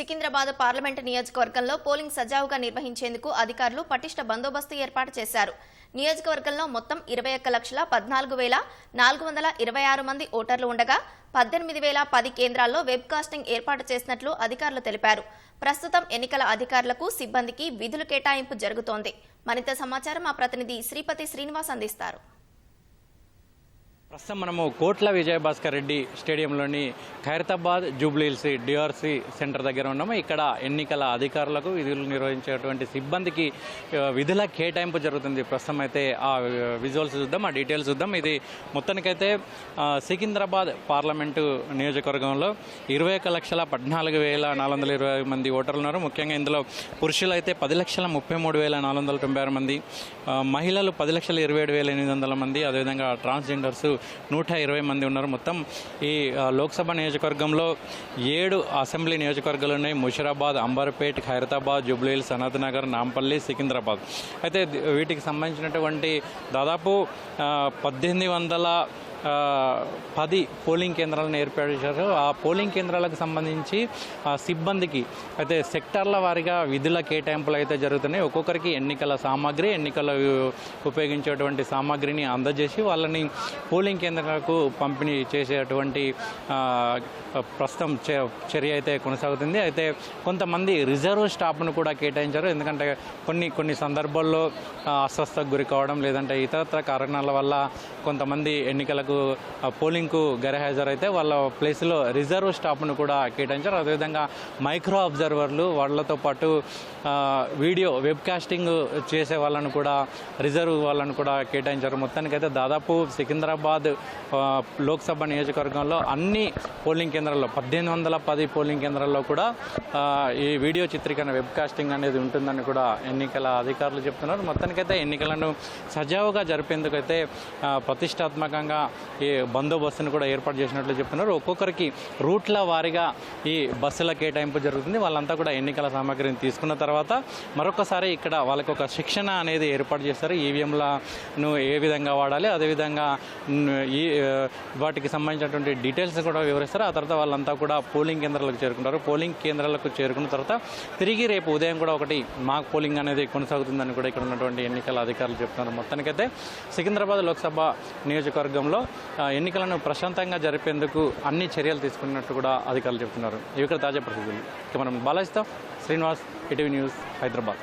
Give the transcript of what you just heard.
Secunderabad parliament నియోజకవర్గంలో polling సజావుగా నిర్వహించేందుకు అధికారులు పటిష్ట బందోబస్తు ఏర్పాటు చేశారు. నియోజకవర్గంలో మొత్తం ఇరవై ఒక్క లక్షల పద్నాలుగు వేల నాలుగు వందల ఇరవై ఆరు మంది ఓటర్లు ఉండగా పద్దెనిమిది వేల పది కేంద్రాల్లో వెబ్ కాస్టింగ్ ఏర్పాటు చేసినట్లు అధికారులు తెలిపారు. ప్రస్తుతం ఎన్నికల అధికారులకు సిబ్బందికి విధులు కేటాయింపు జరుగుతోంది. మరింత సమాచారం మా ప్రతినిధి శ్రీపతి శ్రీనివాస్ అందిస్తారు. ప్రస్తుతం మనము Kotla Vijayabhaskar Reddy స్టేడియంలోని Khairatabad Jubilee Hills DRC centre దగ్గర ఉన్నాము. ఇక్కడ ఎన్నికల అధికారులకు విధులు నిర్వహించేటువంటి సిబ్బందికి విధుల కేటాయింపు జరుగుతుంది. ప్రస్తుతం అయితే ఆ విజువల్స్ చూద్దాం ఆ డీటెయిల్స్ చూద్దాం. ఇది మొత్తానికైతే సికింద్రాబాద్ పార్లమెంటు నియోజకవర్గంలో ఇరవై ఒక లక్షల పద్నాలుగు వేల నాలుగు వందల ఇరవై మంది ఓటర్లు ఉన్నారు. ముఖ్యంగా ఇందులో పురుషులు అయితే పది లక్షల ముప్పై మూడు వేల నాలుగు వందల తొంభై ఆరు మంది మహిళలు పది లక్షల ఇరవై ఏడు వేల ఎనిమిది వందల మంది అదేవిధంగా ట్రాన్స్జెండర్స్ నూట ఇరవై మంది ఉన్నారు. మొత్తం ఈ లోక్సభ నియోజకవర్గంలో ఏడు అసెంబ్లీ నియోజకవర్గాలు ఉన్నాయి ముషిరాబాద్ అంబర్పేట్ ఖైరతాబాద్ జుబ్లీల్ సనత్ నగర్ నాంపల్లి సికింద్రాబాద్. అయితే వీటికి సంబంధించినటువంటి దాదాపు పద్దెనిమిది వందల పది పోలింగ్ కేంద్రాలను ఏర్పాటు చేశారు. ఆ పోలింగ్ కేంద్రాలకు సంబంధించి సిబ్బందికి అయితే సెక్టార్ల వారీగా విధుల కేటాయింపులు అయితే జరుగుతున్నాయి. ఒక్కొక్కరికి ఎన్నికల సామాగ్రి ఎన్నికల ఉపయోగించేటువంటి సామాగ్రిని అందజేసి వాళ్ళని పోలింగ్ కేంద్రాలకు పంపిణీ చేసేటువంటి ప్రస్తుతం చర్య అయితే కొనసాగుతుంది. అయితే కొంతమంది రిజర్వ్ స్టాఫ్ను కూడా కేటాయించారు. ఎందుకంటే కొన్ని కొన్ని సందర్భాల్లో అస్వస్థకు గురి కావడం లేదంటే ఇతరత్ర కారణాల వల్ల కొంతమంది ఎన్నికలకు ఆ, పోలింగ్కు గైర్హాజరైతే వాళ్ళ ప్లేస్లో రిజర్వ్ స్టాఫ్ను కూడా కేటాయించారు. అదేవిధంగా మైక్రో అబ్జర్వర్లు వాళ్ళతో పాటు వీడియో వీడియో వెబ్కాస్టింగ్ చేసే వాళ్ళను కూడా రిజర్వ్ వాళ్ళను కూడా కేటాయించారు. మొత్తానికైతే దాదాపు సికింద్రాబాద్ లోక్సభ నియోజకవర్గంలో అన్ని పోలింగ్ కేంద్రాల్లో పద్దెనిమిది వందల పది పోలింగ్ కేంద్రాల్లో కూడా ఈ వీడియో చిత్రీకరణ వెబ్కాస్టింగ్ అనేది ఉంటుందని కూడా ఎన్నికల అధికారులు చెప్తున్నారు. మొత్తానికైతే ఎన్నికలను సజావుగా జరిపేందుకైతే ప్రతిష్టాత్మకంగా ఈ బందోబస్తును కూడా ఏర్పాటు చేసినట్లు చెప్తున్నారు. ఒక్కొక్కరికి రూట్ల వారీగా ఈ బస్సుల కేటాయింపు జరుగుతుంది. వాళ్ళంతా కూడా ఎన్నికల సామాగ్రిని తీసుకున్న తర్వాత మరొకసారి ఇక్కడ వాళ్ళకి ఒక శిక్షణ అనేది ఏర్పాటు చేస్తారు. ఈవీఎంలను ఏ విధంగా వాడాలి అదేవిధంగా ఈ వాటికి సంబంధించినటువంటి డీటెయిల్స్ కూడా వివరిస్తారు. ఆ తర్వాత వాళ్ళంతా కూడా పోలింగ్ కేంద్రాలకు చేరుకుంటారు. పోలింగ్ కేంద్రాలకు చేరుకున్న తర్వాత తిరిగి రేపు ఉదయం కూడా ఒకటి మాక్ పోలింగ్ అనేది కొనసాగుతుందని కూడా ఇక్కడ ఉన్నటువంటి ఎన్నికల అధికారులు చెప్తున్నారు. మొత్తానికైతే సికింద్రాబాద్ లోక్సభ నియోజకవర్గంలో ఎన్నికలను ప్రశాంతంగా జరిపేందుకు అన్ని చర్యలు తీసుకున్నట్టు కూడా అధికారులు చెప్తున్నారు. ఇవి ఇక్కడ తాజా పరిస్థితులు. ఇక మనం బాలాజితో శ్రీనివాస్ ఈటీవీ న్యూస్ హైదరాబాద్.